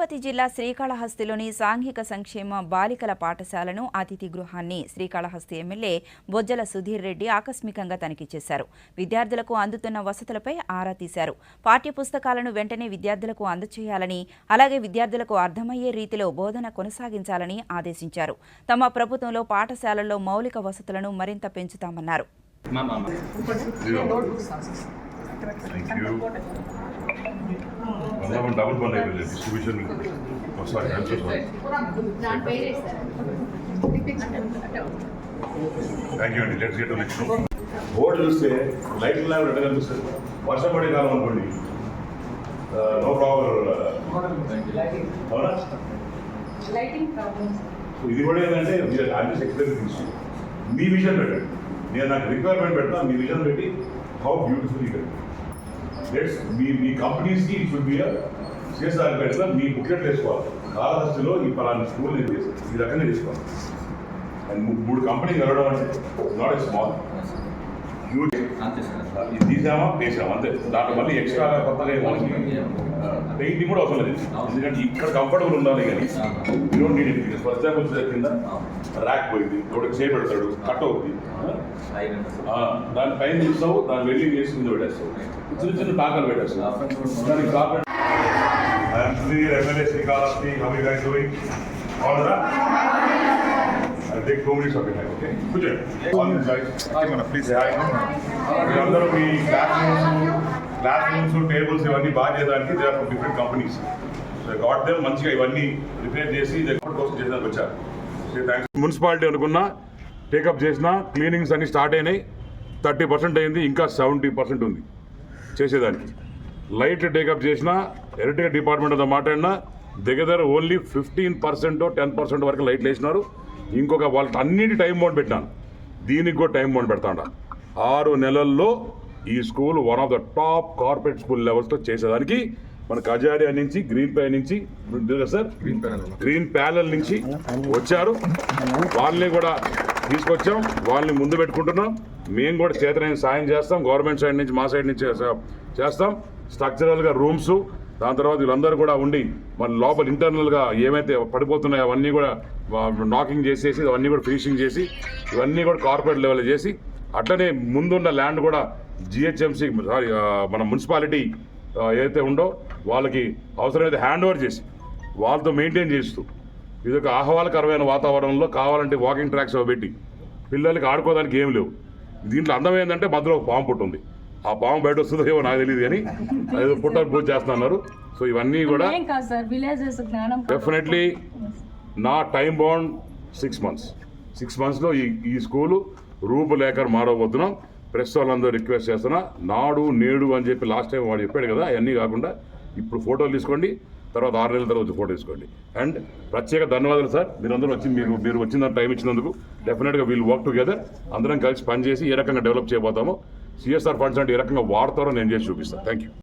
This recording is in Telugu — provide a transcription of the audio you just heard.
తిరుపతి జిల్లా శ్రీకాళహస్తిలోని సాంఘిక సంక్షేమ బాలికల పాఠశాలను అతిథి గృహాన్ని శ్రీకాళహస్తి ఎమ్మెల్యే బొజ్జల సుధీర్ రెడ్డి ఆకస్మికంగా తనిఖీ చేశారు. విద్యార్థులకు అందుతున్న వసతులపై ఆరా తీశారు. పాఠ్య పుస్తకాలను వెంటనే విద్యార్థులకు అందచేయాలని అలాగే విద్యార్థులకు అర్థమయ్యే రీతిలో బోధన కొనసాగించాలని ఆదేశించారు. తమ ప్రభుత్వంలో పాఠశాలల్లో మౌలిక వసతులను మరింత పెంచుతామన్నారు. You. మనం డబుల్ పని అయిపోయింది డిస్ట్రిబ్యూషన్ ఒకసారి థ్యాంక్ యూ అండి లెట్స్ గెట్ నెక్స్ట్ బోర్డు చూస్తే లైట్ లాగా రెడ్ కనిపిస్తుంది వర్షం పడే కాలం అనుకోండి. నో ప్రాబ్లం అవునా? ఇది కూడా ఏంటంటే మీరు అన్ని ఎక్స్ప్లెయిన్ తీసు మీ విజన్ పెట్టండి. నేను నాకు రిక్వైర్మెంట్ పెడతా మీ విజన్ పెట్టి హౌ బ్యూటిఫుల్ యూ లెట్స్ మీ మీ కంపెనీస్కి ఇట్ షుడ్ బి సిఎస్ఆర్ పెట్ల మీ బుక్లెట్ వేసుకోవాలి. కాళహస్తిలో ఈ పలానా స్కూల్ నేను చేసి ఈ రకంగా చేసుకోవాలి. అండ్ మూడు కంపెనీలు వెళ్ళడం అంటే నాట్ ఎ స్మాల్ హ్యూజ్ అంతే సార్ ఇది తీసామా? వేసామా అంతే. దాంట్లో మళ్ళీ ఎక్స్ట్రా కొత్తగా మనకి పెయింటింగ్ కూడా అవసరం లేదు. ఎందుకంటే ఇక్కడ కంఫర్టబుల్ ఉండాలి కానీ you don't need anything first time వచ్చే కింద ర్యాక్ పోయింది. ఒకటి చేయి పెడతాడు. కట్ అవుతుంది దాని పైన చూస్తావు దాని వెల్డింగ్ వేసి కింద పెట్టేస్తావు. చిన్న చిన్న టాకలు పెట్టేస్తావు. దానికి carpet I'm Sudhir MLA Srikalahasti how you guys doing all take two minutes okay okay? కూర్చోండి. ప్లీజ్ మీరందరూ మీ class rooms class rooms tables ఇవన్నీ బాగా చేయడానికి they are different companies so got them మంచిగా ఇవన్నీ రిపేర్ చేసి ఎక్స్పోర్ట్ కోసం చేసేదానికి వచ్చారు. థ్యాంక్స్ మున్సిపాలిటీ అనుకున్నా టేకప్ చేసిన క్లీనింగ్స్ అన్ని స్టార్ట్ అయినాయి థర్టీ పర్సెంట్ అయింది ఇంకా సెవెంటీ పర్సెంట్ ఉంది చేసేదానికి. లైట్ టేకప్ చేసిన ఎలక్ట్రికల్ డిపార్ట్మెంట్తో మాట్లాడినా దగ్గర only fifteen percent ten percent వరకు లైట్లు వేసినారు. ఇంకొక వాళ్ళకి అన్నిటి టైం బౌండ్ పెట్టాను దీనికి కూడా టైం బౌండ్ పెడతాడ ఆరు నెలల్లో ఈ school one of the top corporate school లెవెల్స్తో చేసేదానికి మన కజారియా నుంచి గ్రీన్ పై నుంచి సార్? గ్రీన్ ప్యానల్ నుంచి వచ్చారు. వాళ్ళని కూడా తీసుకొచ్చాం. వాళ్ళని ముందు పెట్టుకుంటున్నాం. మేము కూడా చేతనైన సాయం చేస్తాం. గవర్నమెంట్ సైడ్ నుంచి మా సైడ్ నుంచి చేసా- చేస్తాం. స్ట్రక్చరల్గా రూమ్స్ దాని తర్వాత వీళ్ళందరూ కూడా ఉండి మన లోపల ఇంటర్నల్గా ఏమైతే పడిపోతున్నాయో అవన్నీ కూడా నాకింగ్ చేసేసి అవన్నీ కూడా ఫినిషింగ్ చేసి ఇవన్నీ కూడా కార్పొరేట్ లెవెల్ చేసి అట్లనే ముందున్న ల్యాండ్ కూడా జిహెచ్ఎంసీ సారీ మన మున్సిపాలిటీ ఏదైతే ఉందో వాళ్ళకి అవసరమైతే హ్యాండ్ ఓవర్ చేసి వాళ్ళతో మెయింటైన్ చేస్తూ ఇది ఒక ఆహ్వాలకరమైన వాతావరణంలో కావాలంటే వాకింగ్ ట్రాక్స్ పెట్టి పిల్లలకి ఆడుకోవడానికి ఏం లేవు. దీంట్లో అందం ఏంటంటే మధ్యలో ఒక పాము పుట్టు ఉంది ఆ పాము బయట వస్తుందో ఏమో నాకు తెలియదు కానీ అదేదో పుట్ట పూజ చేస్తున్నారు. సో ఇవన్నీ కూడా డెఫినెట్లీ నా time bound six months six మంత్స్లో ఈ ఈ స్కూలు రూపులేఖలు మారబోతున్నాం ప్రెస్ వాళ్ళందరూ రిక్వెస్ట్ చేస్తున్నా నాడు నేడు అని చెప్పి లాస్ట్ టైం వాడు చెప్పాడు కదా అవన్నీ కాకుండా ఇప్పుడు ఫోటోలు తీసుకోండి తర్వాత ఆరు నెలల తర్వాత ఫోటో తీసుకోండి. అండ్ ప్రత్యేక ధన్యవాదాలు సార్ మీరందరూ వచ్చి మీరు మీరు వచ్చిన టైం ఇచ్చినందుకు. డెఫినెట్గా వీళ్ళు వర్క్ టుగెదర్ అందరం కలిసి పనిచేసి ఏ రకంగా డెవలప్ చేయబోతామో సిఎస్ఆర్ ఫండ్స్ అంటే ఏ రకంగా వాడతారో నేను చేసి చూపిస్తాను. Thank you